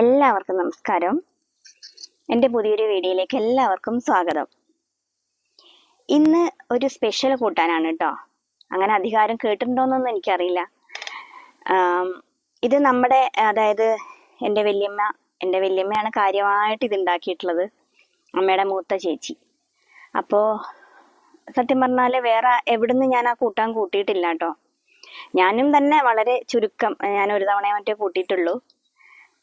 എല്ലാവർക്കും നമസ്കാരം. എന്റെ പുതിയൊരു വീഡിയോയിലേക്ക് എല്ലാവർക്കും സ്വാഗതം. ഇന്ന് ഒരു സ്പെഷ്യൽ കൂട്ടാനാണ് കേട്ടോ അങ്ങനെ അധികാരം കേട്ടിട്ടുണ്ടോയെന്നൊന്നും എനിക്കറിയില്ല. ഇത് നമ്മുടെ അതായത് എന്റെ വല്യമ്മ എന്റെ വല്യമ്മയാണ് കാര്യമായിട്ട് ഇത് ഉണ്ടാക്കിയിട്ടുള്ളത് അമ്മയുടെ മൂത്ത ചേച്ചി. അപ്പോൾ സത്യം പറഞ്ഞാൽ വേറെ എവിടുന്ന് ഞാൻ ആ കൂട്ടാൻ കൂട്ടിയിട്ടില്ല കേട്ടോ ഞാനും തന്നെ വളരെ ചുരുക്കം ഞാൻ ഒരു തവണ മറ്റേ കൂട്ടിയിട്ടുള്ളൂ.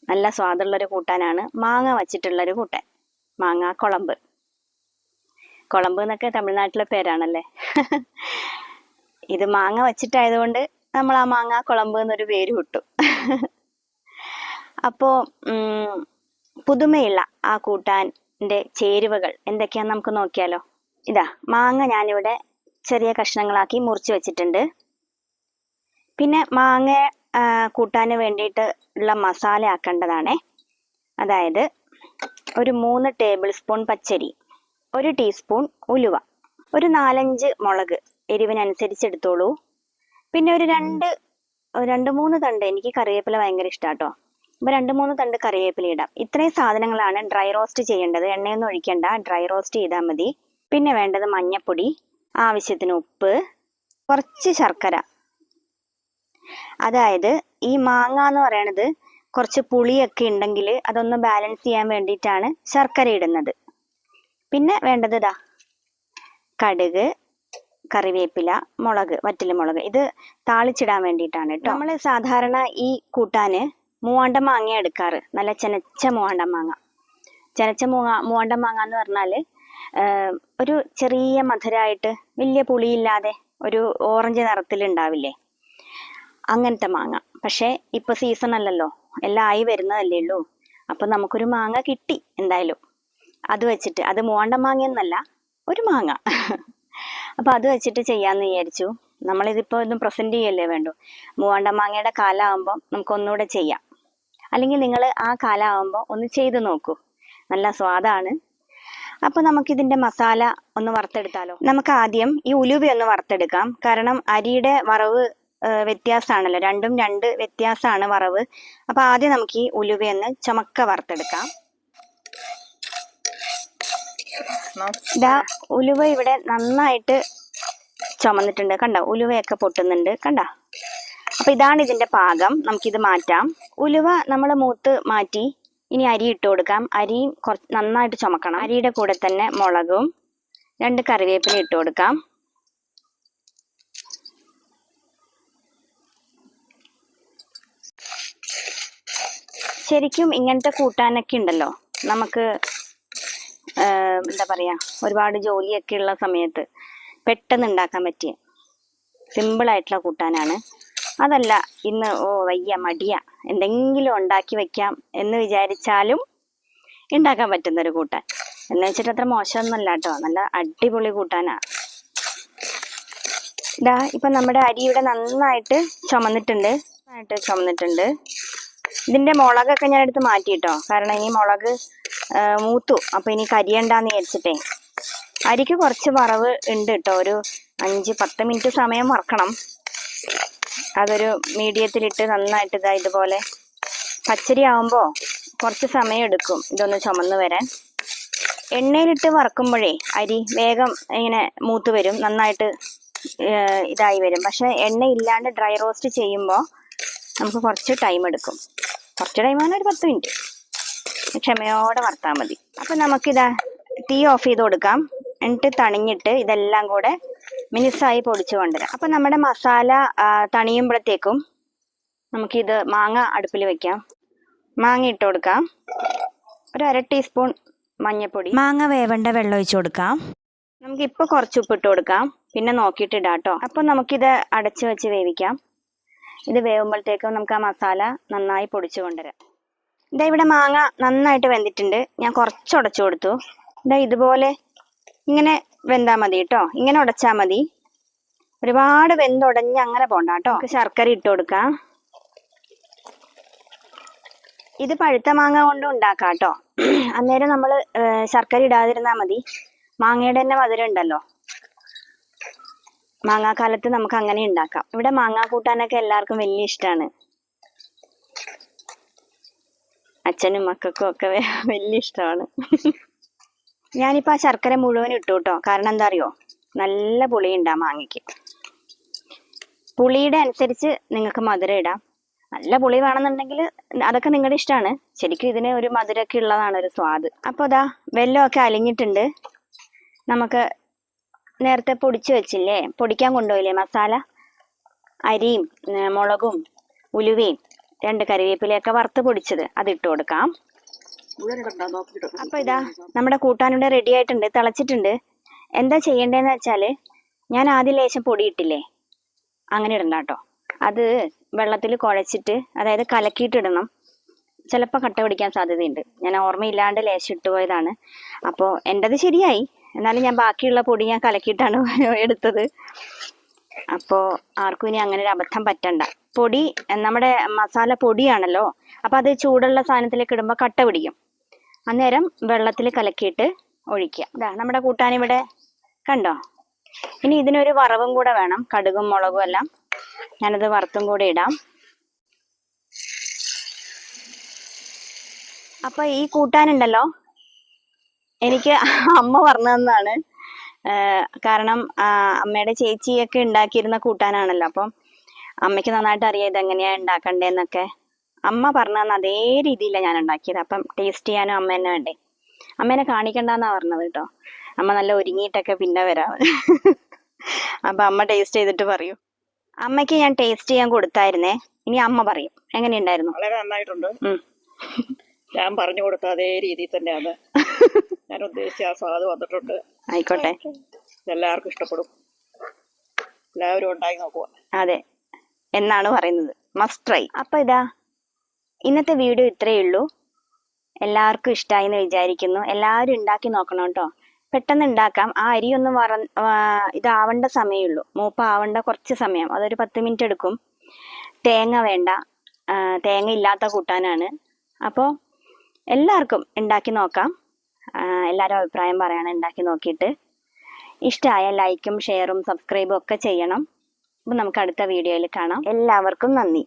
നല്ല സ്വാദുള്ളൊരു കൂട്ടാനാണ് മാങ്ങ വച്ചിട്ടുള്ളൊരു കൂട്ടാൻ. മാങ്ങ കുളമ്പ്. കുളമ്പ് എന്നൊക്കെ തമിഴ്നാട്ടിലെ പേരാണല്ലേ? ഇത് മാങ്ങ വച്ചിട്ടായതുകൊണ്ട് നമ്മൾ ആ മാങ്ങ കുളമ്പ് എന്നൊരു പേര് വിട്ടു. അപ്പോൾ പുതുമയുള്ള ആ കൂട്ടാന്റെ ചേരുവകൾ എന്തൊക്കെയാന്ന് നമുക്ക് നോക്കിയാലോ? ഇതാ മാങ്ങ ഞാനിവിടെ ചെറിയ കഷ്ണങ്ങളാക്കി മുറിച്ച് വെച്ചിട്ടുണ്ട്. പിന്നെ മാങ്ങ ആ, കൂട്ടാന് വേണ്ടിയിട്ട് ഉള്ള മസാല ആക്കേണ്ടതാണേ. അതായത് ഒരു മൂന്ന് ടേബിൾ സ്പൂൺ പച്ചരി ഒരു ടീസ്പൂൺ ഉലുവ ഒരു നാലഞ്ച് മുളക് എരിവിനനുസരിച്ച് എടുത്തോളൂ പിന്നെ ഒരു രണ്ട് രണ്ട് മൂന്ന് തണ്ട് എനിക്ക് കറിവേപ്പില ഭയങ്കര ഇഷ്ടാട്ടോ. അപ്പോൾ രണ്ട് മൂന്ന് തണ്ട് കറിവേപ്പില ഇടാം. ഇത്രയും സാധനങ്ങളാണ് ഡ്രൈ റോസ്റ്റ് ചെയ്യേണ്ടത്. എണ്ണയൊന്നും ഒഴിക്കേണ്ട. ഡ്രൈ റോസ്റ്റ് ചെയ്താൽ മതി. പിന്നെ വേണ്ടത് മഞ്ഞപ്പൊടി ആവശ്യത്തിന് ഉപ്പ് കുറച്ച് ശർക്കര. അതായത് ഈ മാങ്ങ എന്ന് പറയണത് കുറച്ച് പുളിയൊക്കെ ഉണ്ടെങ്കിൽ അതൊന്ന് ബാലൻസ് ചെയ്യാൻ വേണ്ടിയിട്ടാണ് ശർക്കര ഇടുന്നത്. പിന്നെ വേണ്ടത് ഇതാ കടുക് കറിവേപ്പില മുളക് വറ്റൽ മുളക്. ഇത് താളിച്ചിടാൻ വേണ്ടിയിട്ടാണ് കേട്ടോ നമ്മൾ സാധാരണ ഈ കൂട്ടാന് മൂവാണ്ട മാങ്ങ എടുക്കാറ്. നല്ല ചെനച്ച മൂവാണ്ട മാങ്ങ. ചെനച്ച മൂങ്ങ മൂവാണ്ട മാങ്ങ എന്ന് പറഞ്ഞാൽ ഒരു ചെറിയ മധുരമായിട്ട് വലിയ പുളിയില്ലാതെ ഒരു ഓറഞ്ച് നിറത്തിൽ ഉണ്ടാവില്ലേ? അങ്ങനത്തെ മാങ്ങ. പക്ഷേ ഇപ്പൊ സീസൺ അല്ലല്ലോ. എല്ലാം ആയി വരുന്നതല്ലേ ഉള്ളൂ. അപ്പൊ നമുക്കൊരു മാങ്ങ കിട്ടി എന്തായാലും. അത് വെച്ചിട്ട് അത് മോണ്ട മാങ്ങ എന്നല്ല ഒരു മാങ്ങ. അപ്പൊ അത് വെച്ചിട്ട് ചെയ്യാന്ന് വിചാരിച്ചു. നമ്മളിതിപ്പോ ഒന്നും പ്രസന്റ് ചെയ്യല്ലേ വേണ്ടു? മൂവാണ്ട മാങ്ങയുടെ കാലമാകുമ്പോൾ നമുക്ക് ഒന്നുകൂടെ ചെയ്യാം. അല്ലെങ്കിൽ നിങ്ങൾ ആ കാലമാകുമ്പോൾ ഒന്ന് ചെയ്ത് നോക്കൂ. നല്ല സ്വാദാണ്. അപ്പൊ നമുക്കിതിന്റെ മസാല ഒന്ന് വറുത്തെടുത്താലോ? നമുക്ക് ആദ്യം ഈ ഉലുവ ഒന്ന് വറുത്തെടുക്കാം. കാരണം അരിയുടെ വറവ് വ്യത്യാസമാണല്ലോ രണ്ടും രണ്ട് വ്യത്യാസമാണ് വറവ്. അപ്പൊ ആദ്യം നമുക്ക് ഈ ഉലുവയൊന്ന് ചുമക്ക വറുത്തെടുക്കാം. ഇതാ ഉലുവ ഇവിടെ നന്നായിട്ട് ചുമന്നിട്ടുണ്ട്. കണ്ട? ഉലുവയൊക്കെ പൊട്ടുന്നുണ്ട്. കണ്ട? അപ്പൊ ഇതാണ് ഇതിന്റെ പാകം. നമുക്കിത് മാറ്റാം. ഉലുവ നമ്മൾ മൂത്ത് മാറ്റി ഇനി അരി ഇട്ട് കൊടുക്കാം. അരിയും കുറച്ച് നന്നായിട്ട് ചുമക്കണം. അരിയുടെ കൂടെ തന്നെ മുളകും രണ്ട് കറിവേപ്പില ഇട്ട് കൊടുക്കാം. ശരിക്കും ഇങ്ങനത്തെ കൂട്ടാനൊക്കെ ഉണ്ടല്ലോ? നമുക്ക് എന്താ പറയാ ഒരുപാട് ജോലിയൊക്കെ ഉള്ള സമയത്ത് പെട്ടെന്ന് ഉണ്ടാക്കാൻ പറ്റിയ സിമ്പിൾ ആയിട്ടുള്ള കൂട്ടാനാണ്. അതല്ല ഇന്ന് ഓ വയ്യ മടിയ എന്തെങ്കിലും ഉണ്ടാക്കി വെക്കാം എന്ന് വിചാരിച്ചാലും ഉണ്ടാക്കാൻ പറ്റുന്ന ഒരു കൂട്ടാൻ. എന്ന് വെച്ചിട്ട് അത്ര മോശമൊന്നുമല്ല കേട്ടോ നല്ല അടിപൊളി കൂട്ടാനാ. ഇതാ ഇപ്പൊ നമ്മുടെ അരി ഇവിടെ നന്നായിട്ട് ചുമന്നിട്ടുണ്ട്. നന്നായിട്ട് ചുമന്നിട്ടുണ്ട്. ഇതിന്റെ മുളകൊക്കെ ഞാൻ എടുത്ത് മാറ്റിട്ടോ കാരണം ഇനി മുളക് മൂത്തു. അപ്പോൾ ഇനി കരിയണ്ടാന്ന് വിചാരിച്ചിട്ടേ. അരിക്ക് കുറച്ച് വറവ് ഉണ്ട് കേട്ടോ ഒരു അഞ്ച് പത്ത് മിനിറ്റ് സമയം വറക്കണം അതൊരു മീഡിയത്തിലിട്ട് നന്നായിട്ട് ഇതാ ഇതുപോലെ പച്ചരി ആവുമ്പോൾ കുറച്ച് സമയം എടുക്കും ഇതൊന്ന് ചുമന്ന് വരാൻ. എണ്ണയിലിട്ട് വറക്കുമ്പോഴേ അരി വേഗം ഇങ്ങനെ മൂത്ത് വരും. നന്നായിട്ട് ഇതായി വരും. പക്ഷെ എണ്ണ ഇല്ലാണ്ട് ഡ്രൈ റോസ്റ്റ് ചെയ്യുമ്പോൾ നമുക്ക് കുറച്ച് ടൈം എടുക്കും. കുറച്ച് ടൈം ആണ് ഒരു പത്ത് മിനിറ്റ് ക്ഷമയോടെ വറുത്താൽ മതി. അപ്പം നമുക്കിതാ തീ ഓഫ് ചെയ്ത് കൊടുക്കാം. എന്നിട്ട് തണിഞ്ഞിട്ട് ഇതെല്ലാം കൂടെ മിനുസായി പൊടിച്ച് കൊണ്ടുവരാം. അപ്പം നമ്മുടെ മസാല തണിയുമ്പോഴത്തേക്കും നമുക്കിത് മാങ്ങ അടുപ്പിൽ വെക്കാം. മാങ്ങ ഇട്ട് കൊടുക്കാം. ഒരു അര ടീസ്പൂൺ മഞ്ഞൾപ്പൊടി മാങ്ങ വേവണ്ട വെള്ളം ഒഴിച്ചു കൊടുക്കാം. നമുക്കിപ്പോൾ കുറച്ച് ഉപ്പിട്ട് കൊടുക്കാം. പിന്നെ നോക്കിയിട്ട് ഇടാം കേട്ടോ അപ്പം നമുക്കിത് അടച്ച് വെച്ച് വേവിക്കാം. ഇത് വേവുമ്പോഴത്തേക്കും നമുക്ക് ആ മസാല നന്നായി പൊടിച്ചു കൊണ്ടുവരാം ഇതാ ഇവിടെ മാങ്ങ നന്നായിട്ട് വെന്തിട്ടുണ്ട്. ഞാൻ കുറച്ച് ഉടച്ചു കൊടുത്തു. ഇതാ ഇതുപോലെ ഇങ്ങനെ വെന്താൽ മതി കേട്ടോ. ഇങ്ങനെ ഉടച്ചാൽ മതി. ഒരുപാട് വെന്തുടഞ്ഞ് അങ്ങനെ പോണ്ട കേട്ടോ. ശർക്കര ഇട്ട് കൊടുക്കാം. ഇത് പഴുത്ത മാങ്ങ കൊണ്ട് ഉണ്ടാക്കാം കേട്ടോ. അന്നേരം നമ്മൾ ശർക്കര ഇടാതിരുന്നാൽ മതി. മാങ്ങയുടെ തന്നെ മധുരം ഉണ്ടല്ലോ. മാങ്ങാക്കാലത്ത് നമുക്ക് അങ്ങനെ ഉണ്ടാക്കാം. ഇവിടെ മാങ്ങാ കൂട്ടാനൊക്കെ എല്ലാവർക്കും വലിയ ഇഷ്ടമാണ് അച്ഛനും മക്കൾക്കും ഒക്കെ വലിയ ഇഷ്ടമാണ്. ഞാനിപ്പോൾ ആ ശർക്കര മുഴുവൻ ഇട്ടു കേട്ടോ. കാരണം എന്താ അറിയോ? നല്ല പുളിയുണ്ട് ആ മാങ്ങയ്ക്ക്. പുളിയുടെ അനുസരിച്ച് നിങ്ങൾക്ക് മധുരം ഇടാം. നല്ല പുളി വേണമെന്നുണ്ടെങ്കിൽ അതൊക്കെ നിങ്ങളുടെ ഇഷ്ടമാണ്. ശരിക്കും ഇതിന് ഒരു മധുരമൊക്കെ ഉള്ളതാണ് ഒരു സ്വാദ്. അപ്പോൾ അതാ വെല്ലമൊക്കെ അലിഞ്ഞിട്ടുണ്ട്. നമുക്ക് നേരത്തെ പൊടിച്ചു വെച്ചില്ലേ? പൊടിക്കാൻ കൊണ്ടുപോയില്ലേ? മസാല അരിയും മുളകും ഉലുവയും രണ്ട് കറിവേപ്പിലയൊക്കെ വറുത്ത് പൊടിച്ചത്. അത് ഇട്ട് കൊടുക്കാം. അപ്പോൾ ഇതാ നമ്മുടെ കൂട്ടാനിവിടെ റെഡി ആയിട്ടുണ്ട് തിളച്ചിട്ടുണ്ട്. എന്താ ചെയ്യേണ്ടതെന്ന് വെച്ചാൽ ഞാൻ ആദ്യം ലേശം പൊടി ഇട്ടില്ലേ? അങ്ങനെ ഇടണ്ട കേട്ടോ. അത് വെള്ളത്തിൽ കുഴച്ചിട്ട് അതായത് കലക്കിയിട്ടിടണം ചിലപ്പോൾ കട്ട പിടിക്കാൻ സാധ്യതയുണ്ട്. ഞാൻ ഓർമ്മയില്ലാണ്ട് ലേശം ഇട്ടുപോയതാണ് അപ്പോൾ എന്റെത് ശരിയായി. എന്നാലും ഞാൻ ബാക്കിയുള്ള പൊടി ഞാൻ കലക്കിയിട്ടാണ് എടുത്തത്. അപ്പോൾ ആർക്കും ഇനി അങ്ങനെ ഒരു അബദ്ധം പറ്റണ്ട. പൊടി നമ്മുടെ മസാല പൊടിയാണല്ലോ അപ്പോൾ അത് ചൂടുള്ള സാധനത്തിലേക്ക് ഇടുമ്പോൾ കട്ട പിടിക്കും. അന്നേരം വെള്ളത്തിൽ കലക്കിയിട്ട് ഒഴിക്കുക. ഇതാ നമ്മുടെ കൂട്ടാൻ ഇവിടെ കണ്ടോ? ഇനി ഇതിനൊരു വറവും കൂടെ വേണം കടുകും മുളകും എല്ലാം. ഞാനത് വറുത്തും കൂടെ ഇടാം. അപ്പൊ ഈ കൂട്ടാനുണ്ടല്ലോ എനിക്ക് അമ്മ പറഞ്ഞു തന്നതാണ്. കാരണം അമ്മയുടെ ചേച്ചിയൊക്കെ ഉണ്ടാക്കിയിരുന്ന കൂട്ടാനാണല്ലോ. അപ്പം അമ്മയ്ക്ക് നന്നായിട്ട് അറിയാം ഇതെങ്ങനെയാ ഉണ്ടാക്കണ്ടേന്നൊക്കെ. അമ്മ പറഞ്ഞു തന്ന അതേ രീതിയിലാണ് ഞാൻ ഉണ്ടാക്കിയത്. അപ്പം ടേസ്റ്റ് ചെയ്യാനും അമ്മ തന്നെ വേണ്ടേ. അമ്മേനെ കാണിക്കണ്ടെന്നാ പറഞ്ഞത് കേട്ടോ. അമ്മ നല്ല ഒരുങ്ങിയിട്ടൊക്കെ പിന്നെ വരാം. അപ്പൊ അമ്മ ടേസ്റ്റ് ചെയ്തിട്ട് പറയൂ. അമ്മയ്ക്ക് ഞാൻ ടേസ്റ്റ് ചെയ്യാൻ കൊടുത്തായിരുന്നേ. ഇനി അമ്മ പറയും. എങ്ങനെയുണ്ടായിരുന്നു? വളരെ നന്നായിട്ടുണ്ട്. ഞാൻ പറഞ്ഞു കൊടുത്ത അതേ രീതിയിൽ തന്നെയാണ്. ഞാൻ ഉദ്ദേശിച്ച ആ സ്വാദ് വന്നിട്ടുണ്ട്. ആയിക്കോട്ടെ. എല്ലാവർക്കും ഇഷ്ടപ്പെടും. എല്ലാവരും ഉണ്ടാക്കി നോക്കുക. അതെ. എന്നാണ് പറയുന്നത്. മസ്റ്റ് ട്രൈ അപ്പൊ ഇതാ ഇന്നത്തെ വീഡിയോ ഇത്രയേ ഉള്ളൂ. എല്ലാവർക്കും ഇഷ്ടമായി എന്ന് വിചാരിക്കുന്നു. എല്ലാവരും ഉണ്ടാക്കി നോക്കണം കേട്ടോ. പെട്ടെന്ന് ഉണ്ടാക്കാം. ആ അരി ഒന്ന് വറ ഇതാവേണ്ട സമയമുള്ളൂ മൂപ്പ ആവേണ്ട കുറച്ച് സമയം. അതൊരു പത്ത് മിനിറ്റ് എടുക്കും. തേങ്ങ വേണ്ട. തേങ്ങ ഇല്ലാത്ത കൂട്ടാനാണ്. അപ്പോൾ എല്ലാവർക്കും ഉണ്ടാക്കി നോക്കാം. എല്ലാവരും അഭിപ്രായം പറയണം ഉണ്ടാക്കി നോക്കിയിട്ട്. ഇഷ്ടമായ ലൈക്കും ഷെയറും സബ്സ്ക്രൈബും ഒക്കെ ചെയ്യണം. അപ്പം നമുക്ക് അടുത്ത വീഡിയോയിൽ കാണാം. എല്ലാവർക്കും നന്ദി.